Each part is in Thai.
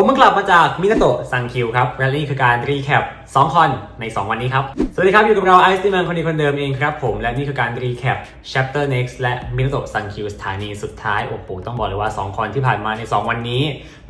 ผมเพิ่งกลับมาจากมินาโตะซังคิวครับและนี่คือการรีแคป2คอนใน 2 วันนี้ครับ สวัสดีครับ อยู่กับเราไอซ์ติมันคนดีคนเดิมเองครับผม และนี่คือการรีแคป Chapter Next และมินาโตะซังคิวสถานีสุดท้าย โอ้โห ต้องบอกเลยว่า 2 คอนที่ผ่านมาใน 2 วันนี้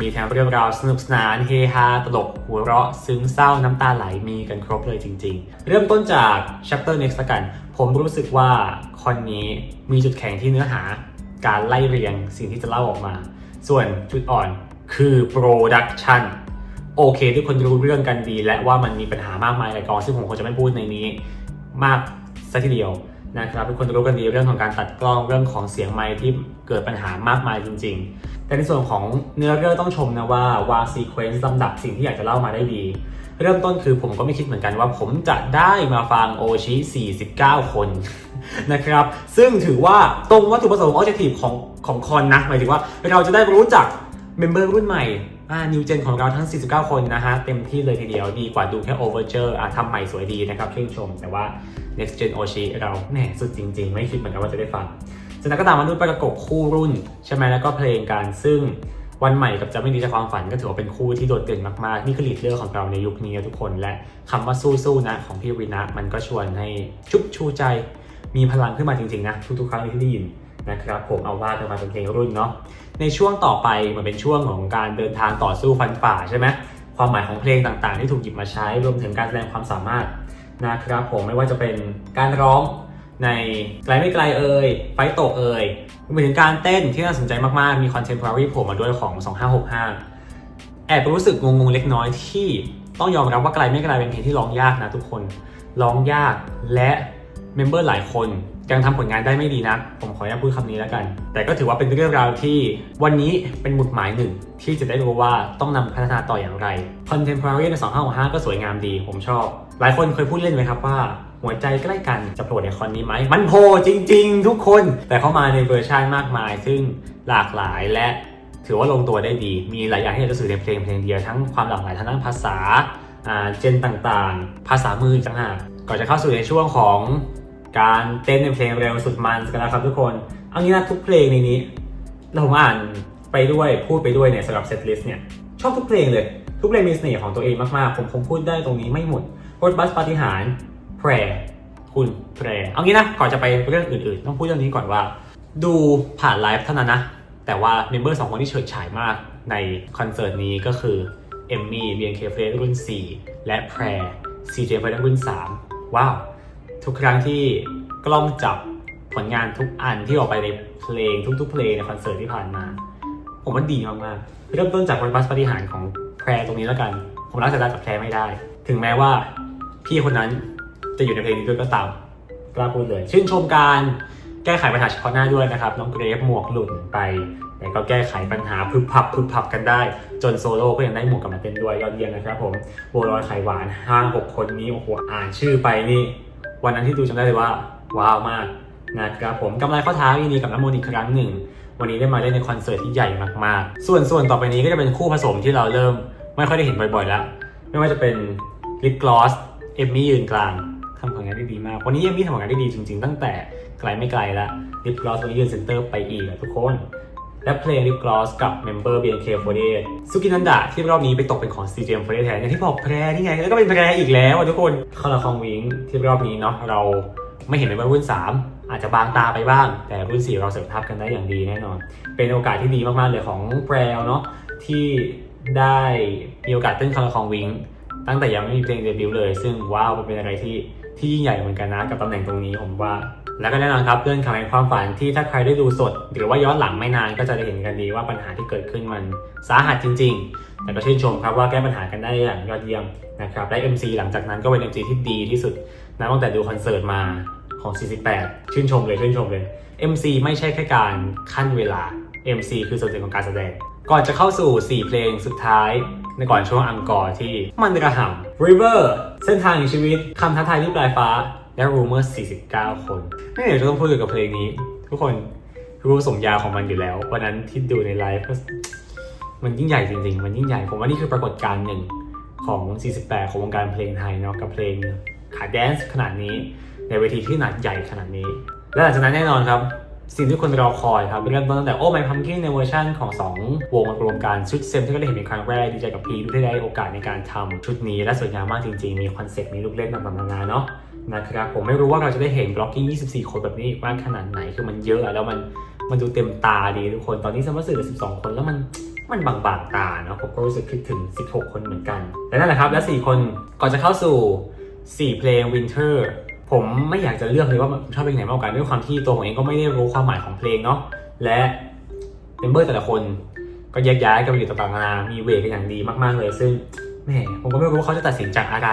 มีทั้งเรื่องราวสนุกสนานเฮฮาตลกหัวเราะ ซึ้งเศร้าน้ำตาไหลมีกันครบเลยจริง ๆ เริ่มต้นจาก Chapter Next ละกัน ผมรู้สึกว่าคอนนี้มีจุดแข็งที่เนื้อหา การไล่เรียงสิ่งที่จะเล่าออกมา ส่วนจุดอ่อน คือ Production โอเค ทุกคนรู้เรื่องกันดี และว่ามันมีปัญหามากมายในกองซึ่งผมคงจะไม่พูดในนี้มากสัทีเดียวนะครับทุกคนรู้กันดีเรื่องของการตัดกล้องเรื่องของเสียงไมค์ที่เกิดปัญหามากมายจริง ๆ แต่ในส่วนของเนื้อเรื่องต้องชมนะว่าวางซีเควนซ์ลำดับสิ่งที่อยากจะเล่ามาได้ดี เริ่มต้นคือผมก็ไม่คิดเหมือนกันว่าผมจะได้มาฟังโอชิ 49 คนนะครับ ซึ่งถือว่าตรงวัตถุประสงค์ออเจกตีฟของของคอนนะหมายถึงว่าเราจะได้รู้จัก เมมเบอร์รุ่นใหม่อ่านิวเจนของเราทั้ง 49 คนนะฮะ เต็มที่เลยทีเดียวดีกว่าดูแค่ Overture อะทำใหม่สวยดีนะครับชื่นชม แต่ว่า Next Gen Oshi เราแหน่สุดจริง ๆ ไม่คิดเหมือนกันว่าจะได้ฟังจากนั้นก็ตามมาด้วยประกบคู่รุ่น ใช่ไหมแล้วก็เพลงกันซึ่งวันใหม่กับจะไม่ดีจากความฝันก็ถือว่าเป็นคู่ที่โดดเด่นมากๆ นี่คือลีดเดอร์ของเราในยุคนี้ทุกคนและคำว่าสู้ๆนะของพี่วินะมันก็ชวนให้ชุบชูใจ มีพลังขึ้นมาจริงๆนะทุกๆครั้งที่ได้ยิน นะครับผมเอาว่ากันมาเป็นเพลงรุ่นเนาะในช่วงต่อไปมันเป็นช่วงของการเดินทางต่อสู้ฟันฝ่าใช่ไหมความหมายของเพลงต่างๆ ที่ถูกหยิบมาใช้รวมถึงการแสดงความสามารถนะครับผมไม่ว่าจะเป็นการร้องในไกลไม่ไกลเอ่ยไฟโตกเอ่ยรวมถึงการเต้นที่น่าสนใจมากๆ มีคอนเทมพอรารีโผล่มาด้วยของ 2565 แอบรู้สึกงงๆเล็กน้อยที่ต้องยอมรับว่าไกลไม่ไกลเป็นเพลงที่ร้องยากนะทุกคนร้องยากและเมมเบอร์หลายคน ยังทำผลงานได้ไม่ดีนะผมขออนุญาตพูดคำนี้แล้วกัน แต่ก็ถือว่าเป็นเรื่องราวที่วันนี้เป็นหมุดหมายหนึ่ง ที่จะได้รู้ว่าต้องนำพัฒนาต่ออย่างไร Contemporary ใน2565ก็สวยงามดี ผมชอบ หลายคนเคยพูดเล่นไหมครับว่าหัวใจใกล้กันจะโผล่ในคอนนี้ไหม มันโผล่จริง ๆ ทุกคน แต่เข้ามาในเวอร์ชันมากมาย ซึ่งหลากหลายและถือว่าลงตัวได้ดี มีหลายอย่างที่อยาจะสื่อในเพลงเพลงเดียวทั้งความหลากหลายทางด้านภาษาอ่าเจนต่างๆ ภาษามืออีกต่างหากก่อนจะเข้าสู่ในช่วงของ การเต้นในเพลงเร็วสุดมันกันแล้วครับทุกคน เอางี้นะทุกเพลงในนี้เราผมอ่านไปด้วยพูดไปด้วยเนี่ยสำหรับเซตลิสต์เนี่ยชอบทุกเพลงเลย ทุกเพลงมีเสน่ห์ของตัวเองมากๆ ผมคงพูดได้ตรงนี้ไม่หมดรถบัสปาฏิหารแพรคุณแพรเอางี้นะก่อนจะไปเรื่องอื่นๆ ต้องพูดเรื่องนี้ก่อนว่า ดูผ่านไลฟ์เท่านั้นนะแต่ว่าเมมเบอร์สองคนที่เฉิดฉายมากในคอนเสิร์ตนี้ก็คือเอมมี่เบียนเคฟเรรุ่น 4 และแพรซีเจเฟรรุ่น 3 ว้าว ทุกครั้งที่กล้องจับผลงานทุกอันที่ออกไปในเพลงทุกๆเพลงในคอนเสิร์ตที่ผ่านมา ผมว่าดีมากๆเริ่มต้นจากรถบัสปฏิหารของแพรตรงนี้แล้วกัน ผมรักสายตากับแพรไม่ได้ ถึงแม้ว่าพี่คนนั้นจะอยู่ในเพลงนี้ด้วยก็ตามกล้าพูดเลย ชื่นชมการแก้ไขปัญหาเฉพาะหน้าด้วยนะครับ น้องเกรฟหมวกหลุดไปแต่ก็แก้ไขปัญหาพึบพับพึบพับกันได้ จนโซโล่ก็ยังได้หมวกกลับมาเต้นด้วยยอดเยี่ยมนะครับผมโบรอยไข่หวานห้าหกคนนี้โอ้โหอ่านชื่อไปนี่ วันนั้นที่ดูจำได้เลยว่าว้าวมากนะครับผมกำไรข้อเท้ายินดีกับน้ำมนต์อีกครั้งหนึ่ง วันนี้ได้มาเล่นในคอนเสิร์ตที่ใหญ่มากๆ ส่วนส่วนต่อไปนี้ก็จะเป็นคู่ผสมที่เราเริ่ม ไม่ค่อยได้เห็นบ่อยๆแล้ว ไม่ว่าจะเป็นลิปกลอสเอมมี่ยืนกลางทำผลงานได้ดีมาก วันนี้เอมมี่ทำผลงานได้ดีจริงๆ ตั้งแต่ไกลไม่ไกลแล้วลิปกลอสวันนี้ยืนเซนเตอร์ไปอีกอะทุกคน และเพลง Lip Gloss กับเมมเบอร์ BNK48 ซุกินันดะที่รอบนี้ไปตกเป็นของ CGM48 แทนอย่างที่บอกแพรนี่ไง แล้วก็เป็นแพรอีกแล้วทุกคนคอลาคองวิงที่รอบนี้เนาะเราไม่เห็นในรุ่น 3 อาจจะบางตาไปบ้าง แต่รุ่น 4 เราเสริมทับกันได้อย่างดีแน่นอน เป็นโอกาสที่ดีมากๆเลยของแพรเนาะที่ได้มีโอกาสเต้นคอลาคองวิงตั้งแต่ยังไม่มีเพลงเดบิวต์เลย ซึ่งว้าวมันเป็นอะไรที่ ที่ยิ่งใหญ่เหมือนกันนะกับตำแหน่งตรงนี้ผมว่า แล้วก็แน่นอนครับเรื่องข่าวแห่งความฝันที่ถ้าใครได้ดูสด หรือว่าย้อนหลังไม่นานก็จะได้เห็นกันดีว่าปัญหาที่เกิดขึ้นมันสาหัสจริง ๆ แต่ก็ชื่นชมครับว่าแก้ปัญหากันได้อย่างยอดเยี่ยมนะครับและ MC หลังจากนั้นก็เป็น MC ที่ดีที่สุดนะตั้งแต่ดูคอนเสิร์ตมาของ 48 ชื่นชมเลยชื่นชมเลย MC ไม่ใช่แค่การขั้นเวลา MC คือส่วนหนึ่งของการแสดง ก่อนจะเข้าสู่ 4 เพลงสุดท้าย ในก่อนช่วงอังกอร์ที่มันกระหำ River เส้นทางแห่งชีวิตคำท้าทายที่ปลายฟ้า และ Rumor 49 คนไม่เดี๋ยวจะต้องพูดเกี่ยวกับเพลงนี้ ทุกคนรู้สมยาของมันอยู่แล้ววันนั้นที่ดูในไลฟ์ก็มันยิ่งใหญ่จริงๆ มันยิ่งใหญ่ ผมว่านี่คือปรากฏการณ์หนึ่งของ 48 ของวงการเพลงไทยเนาะกับเพลงขาแดนซ์ขนาดนี้ ในเวทีที่ขนาดใหญ่ขนาดนี้ และหลังจากนั้นแน่นอนครับ สิ่งที่คนรอคอยครับเริ่มต้นตั้งแต่โอ้ My Pumpkin ในเวอร์ชันของ 2 วงมารวมกันชุดเซมที่ก็ได้เห็นเป็นครั้งแรกดีใจกับพีที่ได้โอกาสในการทำชุดนี้และสวยงามมากจริงๆ มีคอนเซ็ปต์มีลูกเล่นต่างๆนานาเนาะนะครับผมไม่รู้ว่าเราจะได้เห็น blocking 24 คนแบบนี้อีกมากขนาดไหนคือมันเยอะแล้วมันมันดูเต็มตาดีทุกคนตอนนี้ซัมเมอร์สื่อ12 คนแล้วมันมันบางๆตาเนาะผมก็รู้สึกคิดถึง 16 คนเหมือนกันและนั่นแหละครับและ 4 คนก่อนจะเข้าสู่ 4 เพลง Winter ผมไม่อยากจะเลือกเลยว่าชอบเพลงไหนมากกว่ากันด้วยความที่ตัวผมเองก็ไม่ได้รู้ความหมายของเพลงเนาะและเมมเบอร์แต่ละคนก็แยกย้ายกันไปอยู่ต่างๆนานามีเวทกันอย่างดีมากๆเลย ซึ่งแหมผมก็ไม่รู้ว่าเขาจะตัดสินจากอะไร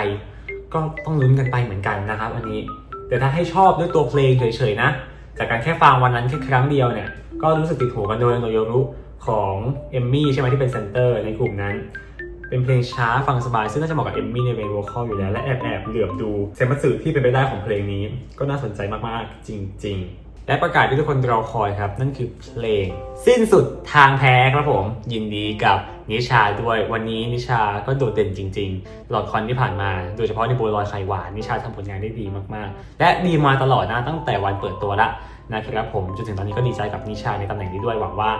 ก็ต้องลุ้นกันไปเหมือนกันนะครับ อันนี้ แต่ถ้าให้ชอบด้วยตัวเพลงเฉยๆนะ จากการแค่ฟังวันนั้นแค่ครั้งเดียวเนี่ย ก็รู้สึกติดหูกันโดยโนโยรุของเอมมี่ใช่ไหมที่เป็นเซนเตอร์ในกลุ่มนั้น เป็นเพลงช้าฟังสบายซึ่งน่าจะเหมาะกับเอมมี่ในเวย์โวคอลอยู่แล้ว และแอบแอบเหลือบดูเซมัตสึที่เป็นไปได้ของเพลงนี้ ก็น่าสนใจมากๆจริง ๆ และประกาศที่ทุกคนรอคอยครับ นั่นคือเพลง สิ้นสุดทางแพ้ครับผม ยินดีกับนิชาด้วยวันนี้นิชาก็โดดเด่นจริงๆตลอดคอนที่ผ่านมา โดยเฉพาะในบัวลอยไข่หวานนิชาทำผลงานได้ดีมากๆ และดีมาตลอดนะตั้งแต่วันเปิดตัวละ นะครับผมจนถึงตอนนี้ก็ดีใจกับนิชาในตำแหน่งนี้ด้วยหวังว่า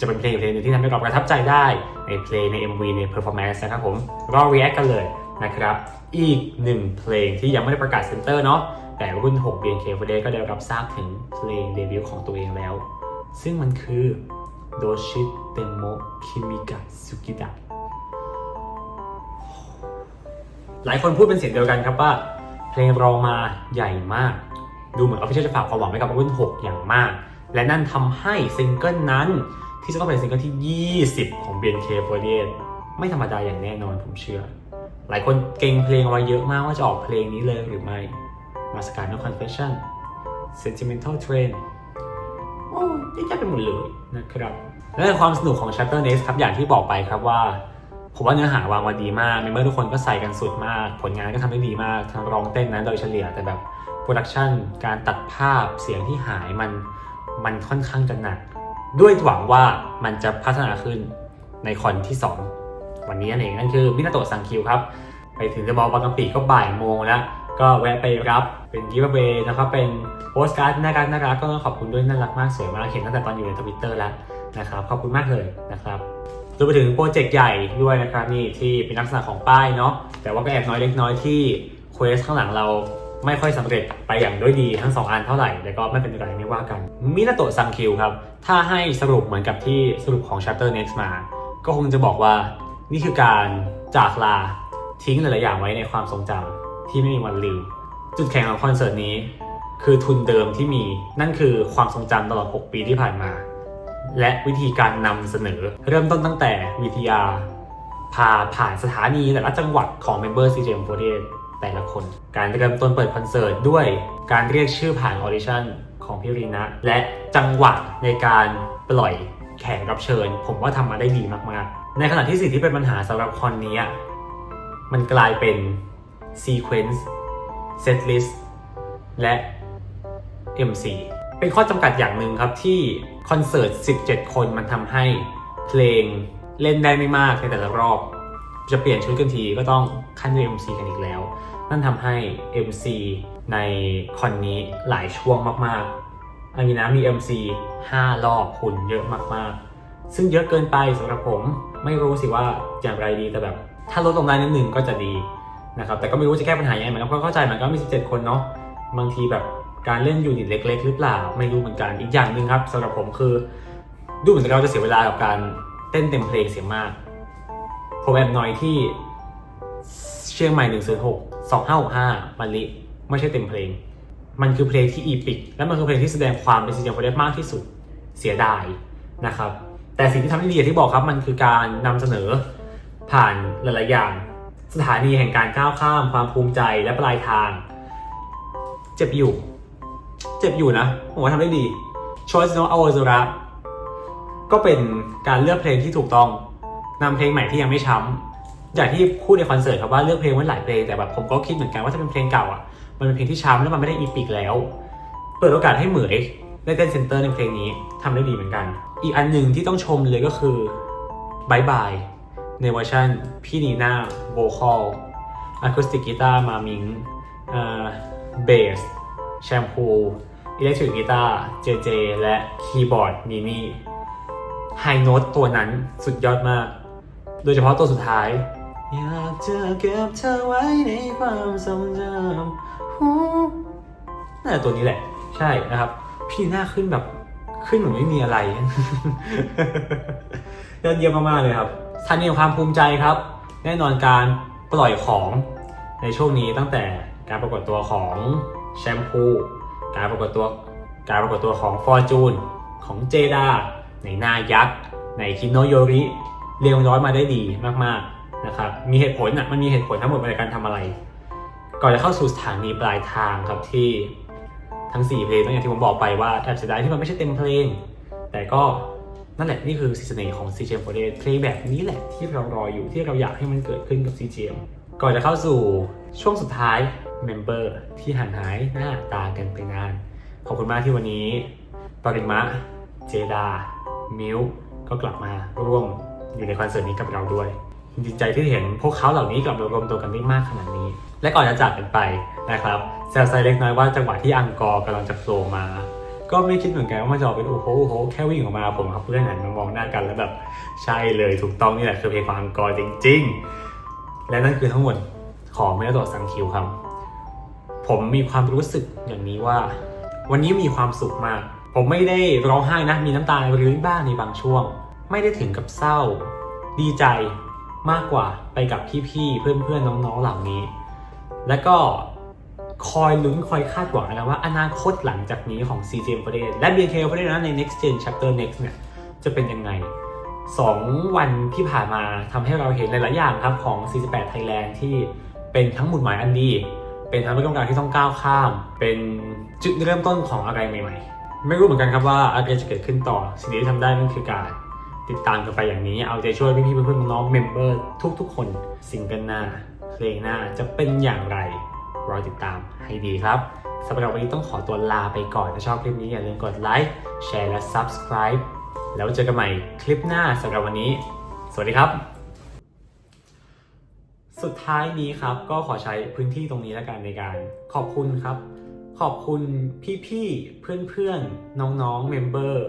จะเป็นเพลงเพลงหนึ่งที่ทำให้เราประทับใจได้ในเพลงใน MV ใน performance นะครับผมรอ react กันเลยนะครับอีกหนึ่งเพลงที่ยังไม่ได้ประกาศเซนเตอร์เนาะแต่รุ่น 6 BNK48 ก็ได้รับทราบถึงเพลงเดบิวต์ของตัวเองแล้ว ซึ่งมันคือโดชิเตโมคิมิกะสุกิดะหลายคนพูดเป็นเสียงเดียวกันครับว่า เพลงรองมาใหญ่มาก ดูเหมือนออฟฟิเชียลจะฝากความหวังไว้กับรุ่น 6 อย่างมาก และนั่นทำให้ซิงเกิลนั้น ที่จะต้องเป็นซิงเกิลที่ 20 ของ BNK48 ไม่ธรรมดาอย่างแน่นอนผมเชื่อ หลายคนเก่งเพลงเอาไว้เยอะมากว่าจะออกเพลงนี้เลยหรือไม่ Mascara No Confession Sentimental Train โอ้ยยากไปหมดเลยนะครับและในความสนุกของ Chapter Next ครับอย่างที่บอกไปครับว่าผมว่าเนื้อหาวางมาดีมากเมมเบอร์ทุกคนก็ใส่กันสุดมาก ผลงานก็ทำได้ดีมากทั้งร้องเต้นนั้นโดยเฉลี่ยแต่แบบ โปรดักชันการตัดภาพเสียงที่หายมันมันค่อนข้างจะหนัก ด้วยหวังว่ามันจะพัฒนาขึ้นในคอนที่ 2 วันนี้นั่นเองนั่นคือมินาโตะซังคิวครับ ไปถึงเดอะมอลบางกะปิก็บ่ายโมงแล้ว ก็แวะไปรับเป็นกิฟต์เวย์นะครับเป็นโปสการ์ดน่ารักน่ารักก็ต้องขอบคุณด้วยน่ารักมากสวยมากเห็นตั้งแต่ตอนอยู่ในทวิตเตอร์แล้วนะครับขอบคุณมากเลยนะครับรวมไปถึงโปรเจกต์ใหญ่ด้วยนะครับนี่ที่เป็นลักษณะของป้ายเนาะแต่ว่าก็แอบน้อยเล็กน้อยที่เควสข้างหลังเรา ไม่ค่อยสำเร็จไปอย่างด้วยดีทั้งสองอันเท่าไหร่แต่ก็ไม่เป็นไรไม่ว่ากัน มินาโตะซังคิวครับ ถ้าให้สรุปเหมือนกับที่สรุปของ Chapter Next มา ก็คงจะบอกว่านี่คือการจากลาทิ้งหลายๆอย่างไว้ในความทรงจำที่ไม่มีวันลืม จุดแข็งของคอนเสิร์ตนี้ คือทุนเดิมที่มีนั่นคือความทรงจำตลอด 6 ปีที่ผ่านมา และวิธีการนำเสนอ เริ่มต้นตั้งแต่วิทยาพาผ่านสถานีแต่ละจังหวัดของเมมเบอร์ CJM48 แต่ละคน การเริ่มต้นเปิดคอนเสิร์ตด้วยการเรียกชื่อผ่านออดิชั่นของพี่รีนะ และจังหวะในการปล่อยแขกรับเชิญ ผมว่าทำมาได้ดีมากๆ ในขณะที่สิ่งที่เป็นปัญหาสำหรับคอนนี้ มันกลายเป็นซีเควนซ์เซตลิสต์และ MC เป็นข้อจำกัดอย่างหนึ่งครับที่คอนเสิร์ต 17 คนมันทำให้เพลงเล่นได้ไม่มากในแต่ละรอบ จะเปลี่ยนชุดกันทีก็ต้องขั้นด้วย MC กันอีกแล้ว นั่นทำให้ MC ในคอนนี้หลายช่วงมากๆ อันนี้นะมี MC 5 รอบคุณเยอะมากๆ ซึ่งเยอะเกินไปสำหรับผมไม่รู้สิว่าอย่างไรดีแต่แบบ ถ้าลดลงได้นิดนึงก็จะดีนะครับแต่ก็ไม่รู้จะแก้ปัญหายังไงเหมือนกันเพราะเข้าใจเหมือนกันมี 17 คนเนาะบางทีแบบการเล่นยูนิตเล็ก ๆ หรือเปล่าไม่รู้เหมือนกันอีกอย่างหนึ่งครับสำหรับผมคือดูเหมือนเราจะเสียเวลากับการเต้นเต็มเพลงเสียมากผมแอบหน่อยที่ เชียงใหม่106 2565มาลิไม่ใช่เต็มเพลง มันคือเพลงที่อีพิก และมันคือเพลงที่แสดงความเป็นซีเจมโฟเดสมากที่สุดเสียดายนะครับ แต่สิ่งที่ทำได้ดีที่บอกครับมันคือการนำเสนอผ่านหลาย ๆ อย่าง สถานีแห่งการก้าวข้าม ความภูมิใจและปลายทาง เจ็บอยู่ เจ็บอยู่นะผมว่าทำได้ดี Choice No a w a z u r a ก็เป็นการเลือกเพลงที่ถูกต้องนำเพลงใหม่ที่ยังไม่ช้ำ อย่างที่พูดในคอนเสิร์ตครับว่าเลือกเพลงไว้หลายเพลงแต่แบบผมก็คิดเหมือนกันว่าถ้าเป็นเพลงเก่าอะมันเป็นเพลงที่ช้ำแล้วมันไม่ได้อีพิกแล้ว เปิดโอกาสให้เหมยได้เต้นเซนเตอร์ในเพลงนี้ทำได้ดีเหมือนกัน อีกอันหนึ่งที่ต้องชมเลยก็คือบายบายในเวอร์ชันพี่นีน่าโวคอลอะคูสติกกีตาร์มามิงเบสแชมพูอิเล็กทริกกีตาร์เจเจและคีย์บอร์ดมินิไฮโน้ตตัวนั้นสุดยอดมาก โดยเฉพาะตัวสุดท้าย อยากจะเก็บเธอไว้ในความทรงจำน่าตัวนี้แหละ ใช่นะครับ พี่หน้าขึ้นแบบขึ้นเหมือนไม่มีอะไรยอดเยี่ยมมากๆเลยครับท่านมีความภูมิใจครับ แน่นอนการปล่อยของในช่วงนี้ตั้งแต่การปรากฏตัวของแชมพู การปรากฏตัวการปรากฏตัวของฟอร์จูนของเจดาในหน้ายักษ์ ในคินโนโยริ เรียงร้อยมาได้ดีมากๆ นะครับมีเหตุผลอะมันมีเหตุผลทั้งหมดในการทำอะไร ก่อนจะเข้าสู่สถานีปลายทางครับที่ทั้ง 4 เพลงต้องอย่างที่ผมบอกไปว่าแอบเสียดายที่มันไม่ใช่เต็มเพลง แต่ก็นั่นแหละนี่คือซีซันเนของ CGM 4เพลงแบบนี้แหละที่เรารออยู่ที่เราอยากให้มันเกิดขึ้นกับ CGM ก่อนจะเข้าสู่ช่วงสุดท้ายเมมเบอร์ที่ห่างหายหน้าตากันไปนาน ขอบคุณมากที่วันนี้ปริมะ เจดา มิวก็กลับมาร่วมอยู่ในคอนเสิร์ตนี้กับเราด้วย ดีใจที่เห็นพวกเขาเหล่านี้กลับมารวมตัวกันได้มากขนาดนี้ และก่อนจะจากกันไปนะครับแซวไซเล็กน้อยว่าจังหวะที่อังกอร์กำลังจะโผล่มา ก็ไม่คิดเหมือนกันว่ามันจะออกเป็นโอ้โหโอ้โหแค่วิ่งออกมาผมกับเพื่อนหันมามองหน้ากันแล้วแบบใช่เลยถูกต้องนี่แหละคือเพลงของอังกอร์จริง ๆ และนั่นคือทั้งหมดของเมโลโดซังคิวครับ ผมมีความรู้สึกอย่างนี้ว่า วันนี้มีความสุขมาก ผมไม่ได้ร้องไห้นะมีน้ำตารื้นบ้างในบางช่วง ไม่ได้ถึงกับเศร้า ดีใจ มากกว่าไปกับพี่ๆ เพื่อนๆ น้องๆ เหล่านี้ และก็คอยลุ้นคอยคาดหวังนะว่าอนาคตหลังจากนี้ของ CGM ประเทศและ BK ประเทศนะใน next gen chapter next เนี่ยจะเป็นยังไง 2 วันที่ผ่านมาทำให้เราเห็นหลายๆอย่างครับของ 48 Thailand ที่เป็นทั้งหมุดหมายอันดี เป็นทั้งเรื่องการที่ต้องก้าวข้าม เป็นจุดเริ่มต้นของอะไรใหม่ๆ ไม่รู้เหมือนกันครับว่าอะไรจะเกิดขึ้นต่อ สิ่งที่ทำได้นั่นคือการ ติดตามกันไปอย่างนี้ เอาใจช่วยพี่ๆเพื่อนๆน้องๆเมมเบอร์ทุกๆ คนซิงเกิลหน้าเพลงหน้าจะเป็นอย่างไรรอติดตามให้ดีครับสำหรับวันนี้ต้องขอตัวลาไปก่อน ถ้าชอบคลิปนี้อย่าลืมกดไลค์แชร์และ Subscribe แล้วเจอกันใหม่คลิปหน้าสำหรับวันนี้ สวัสดีครับ สุดท้ายนี้ครับก็ขอใช้พื้นที่ตรงนี้แล้วกันในการขอบคุณครับ ขอบคุณพี่ๆเพื่อนๆ น้องๆเมมเบอร์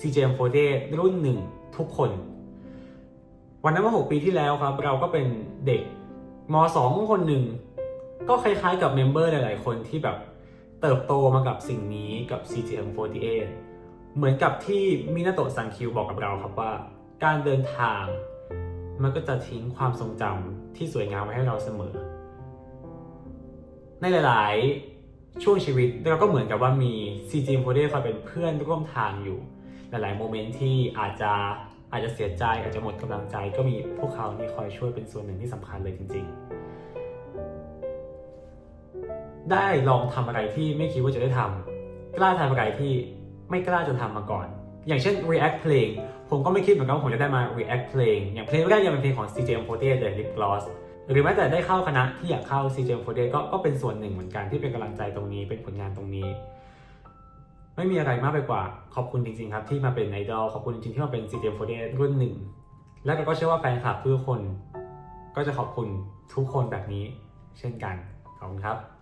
CJM48 รุ่นหนึ่ง ทุกคน วันนั้นเมื่อ6ปีที่แล้วครับ เราก็เป็นเด็กม 2 คนหนึ่งก็คล้ายๆกับเมมเบอร์หลายๆคนที่แบบเติบโตมากับสิ่งนี้กับ CGM48 เหมือนกับที่มินาโตะซังคิวบอกกับเราครับว่า การเดินทาง มันก็จะทิ้งความทรงจำที่สวยงามไว้ให้เราเสมอ ในหลาย ๆ ช่วงชีวิตเราก็เหมือนกับว่ามี CGM48 คอยเป็นเพื่อนร่วมทางอยู่ หลายๆโมเมนต์ที่อาจจะอาจจะเสียใจอาจจะหมดกำลังใจ ก็มีพวกเขานี่คอยช่วยเป็นส่วนหนึ่งที่สำคัญเลยจริง ๆ ได้ลองทำอะไรที่ไม่คิดว่าจะได้ทำกล้าทำอะไรที่ไม่กล้าจะทำมาก่อน อย่างเช่น react เพลงผมก็ไม่คิดเหมือนกันว่าผมจะได้มา react เพลง อย่างเพลงแรกยังเป็นเพลงของ CJM48 เลย Lip Gloss หรือแม้แต่ได้เข้าคณะที่อยากเข้า CJM48 ก็ก็เป็นส่วนหนึ่งเหมือนกันที่เป็นกำลังใจตรงนี้เป็นผลงานตรงนี้ ไม่มีอะไรมากไปกว่าขอบคุณจริงๆครับที่มาเป็นไอดอลขอบคุณจริงๆที่มาเป็น CJM48 รุ่นหนึ่งและเราก็เชื่อว่าแฟนคลับทุกคน ก็จะขอบคุณทุกคนแบบนี้เช่นกันขอบคุณครับ